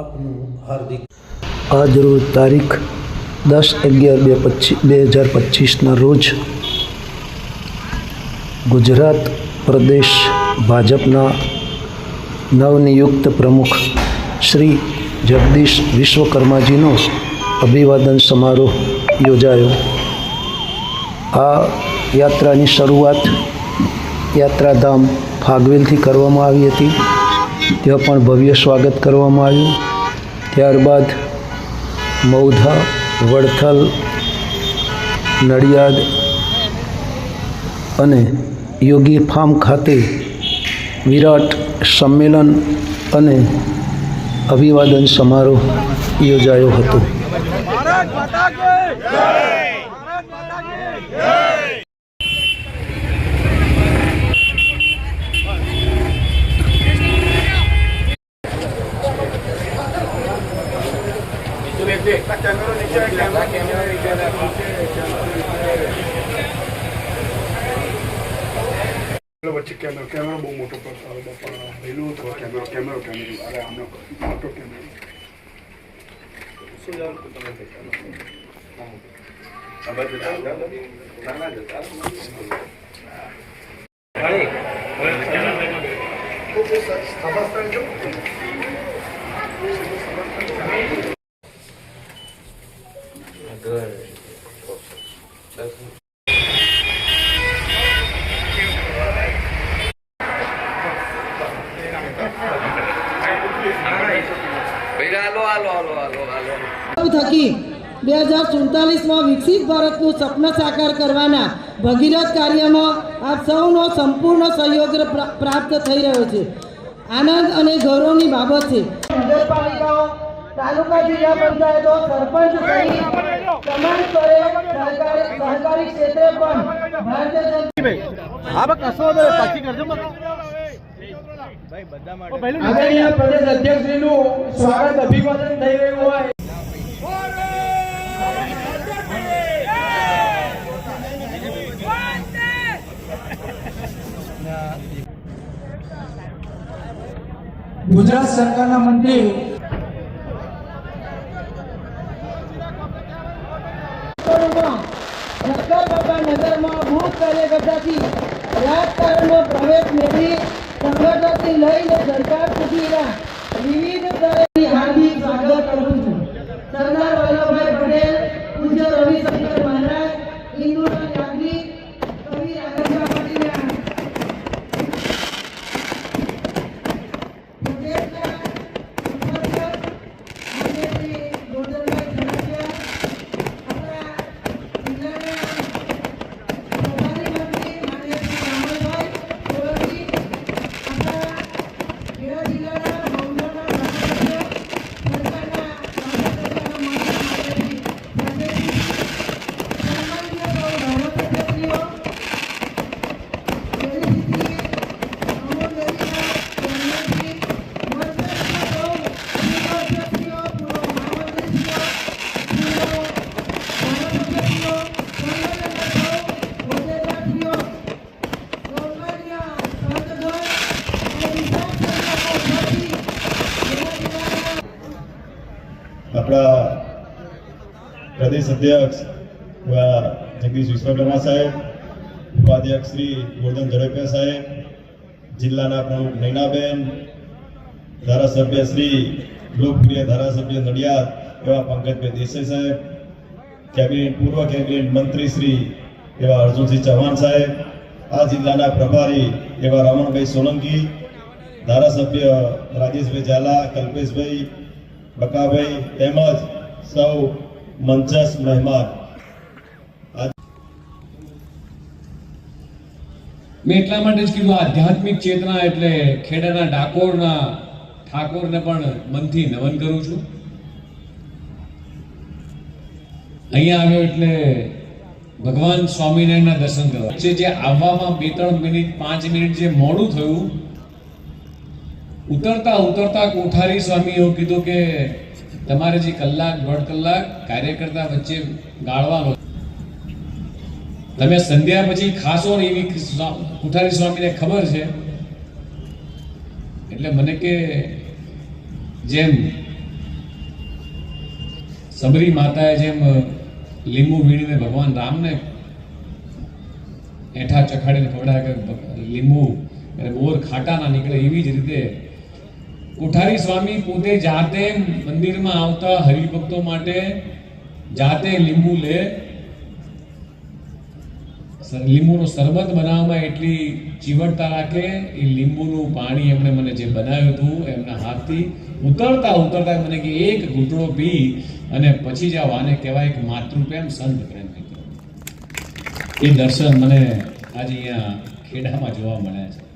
આપનું હાર્દિક આજ રોજ તારીખ દસ અગિયાર બે પચીસ બે હજાર પચીસના રોજ ગુજરાત પ્રદેશ ભાજપના નવનિયુક્ત પ્રમુખ શ્રી જગદીશ વિશ્વકર્માજીનો અભિવાદન સમારોહ યોજાયો. આ યાત્રાની શરૂઆત યાત્રાધામ ફાગવેલથી કરવામાં આવી હતી. ત્યાં પણ ભવ્ય સ્વાગત કરવામાં આવ્યું. ત્યારબાદ મૌધા, વડથલ, નડિયાદ અને યોગી ફાર્મ ખાતે વિરાટ સંમેલન અને અભિવાદન સમારોહ યોજાયો હતો. વચ્ચે કેમેરો કેમેરો બહુ મોટો પડતો બાપા પહેલું તો કેમેરો કેમેરો કેમેરો અરે આમનો મોટો કેમેરો થકી બે હજાર સુડતાલીસમાં વિકસિત ભારતનું સપના સાકાર કરવાના ભગીરથ કાર્યમાં આપ સૌનો સંપૂર્ણ સહયોગ પ્રાપ્ત થઈ રહ્યો છે. આનંદ અને ગૌરવની બાબત છે. નગરપાલિકાઓ તાલુકા જિલ્લા પંચાયતો સરપંચ સહિત તમામ સ્તરે સહકારી સહકારી ક્ષેત્રે પણ ભારતીય જનતા આદરણીય પ્રદેશ અધ્યક્ષશ્રીનું સ્વાગત અભિવાદન થઈ રહ્યું હોય. ગુજરાત સરકારના મંત્રી નગરમાં બૂથ કાર્યકર્તાથી રાજકારણમાં પ્રવેશ મેળવી સંગઠનથી લઈને સરકાર સુધીના વિવિધ સ્તરેથી આપણા પ્રદેશ અધ્યક્ષ જગદીશ વિશ્વકર્મા સાહેબ, ઉપાધ્યક્ષ શ્રી ગોરધન ઝડપિયા સાહેબ, જિલ્લાના પ્રમુખ નૈનાબેન, ધારાસભ્ય શ્રી લોકપ્રિય ધારાસભ્ય નડિયાદ, એવા પંકજભાઈ દેસાઈ સાહેબ, કેબિનેટ પૂર્વ કેબિનેટ મંત્રી શ્રી એવા અર્જુનસિંહ ચૌહાણ સાહેબ, આ જિલ્લાના પ્રભારી એવા રમણભાઈ સોલંકી, ધારાસભ્ય રાજેશભાઈ ઝાલા, કલ્પેશભાઈ બકાભાઈ, તેમજ સૌ મંચસ મહેમાન. મેં એટલા માટે જ કીધું, આધ્યાત્મિક ચેતના એટલે ખેડાના ડાકોરના ઠાકોરને પણ મનથી નમન કરું છું. અહીંયા આવ્યો એટલે ભગવાન સ્વામિનારાયણના દર્શન કરવા. જે આવવામાં બે ત્રણ મિનિટ, પાંચ મિનિટ જે મોડું થયું ઉતરતા ઉતરતા કોઠારી સ્વામી એવું કીધું કે તમારે જે કલાક, દોઢ કલાક કાર્યકર્તા વચ્ચે ગાળવાનો તમે સંધ્યા પછી ખાશો ને એવી કોઠારી સ્વામીને ખબર છે? એટલે મને કે જેમ સબરી માતાએ જેમ લીંબુ વીણીને ભગવાન રામને એઠા ચખાડીને ખવડાવે કે લીંબુ અને બોર ખાટા ના નીકળે એવી જ રીતે કોઠારી સ્વામી પોતે જાતે મંદિરમાં આવતા હરિભક્તો માટે જાતે લીંબુ લે. લીંબુનો શરબત બનાવવામાં એટલી ચીવટતા રાખે, એ લીંબુનું પાણી એમણે મને જે બનાવ્યું હતું, એમના હાથથી ઉતરતા ઉતરતા મને કે એક ઘૂંટડો પી અને પછી જાઓ, આને કહેવાય કે માતૃપ્રેમ સંત પ્રેમ એ દર્શન મને આજે અહીંયા ખેડામાં જોવા મળ્યા છે.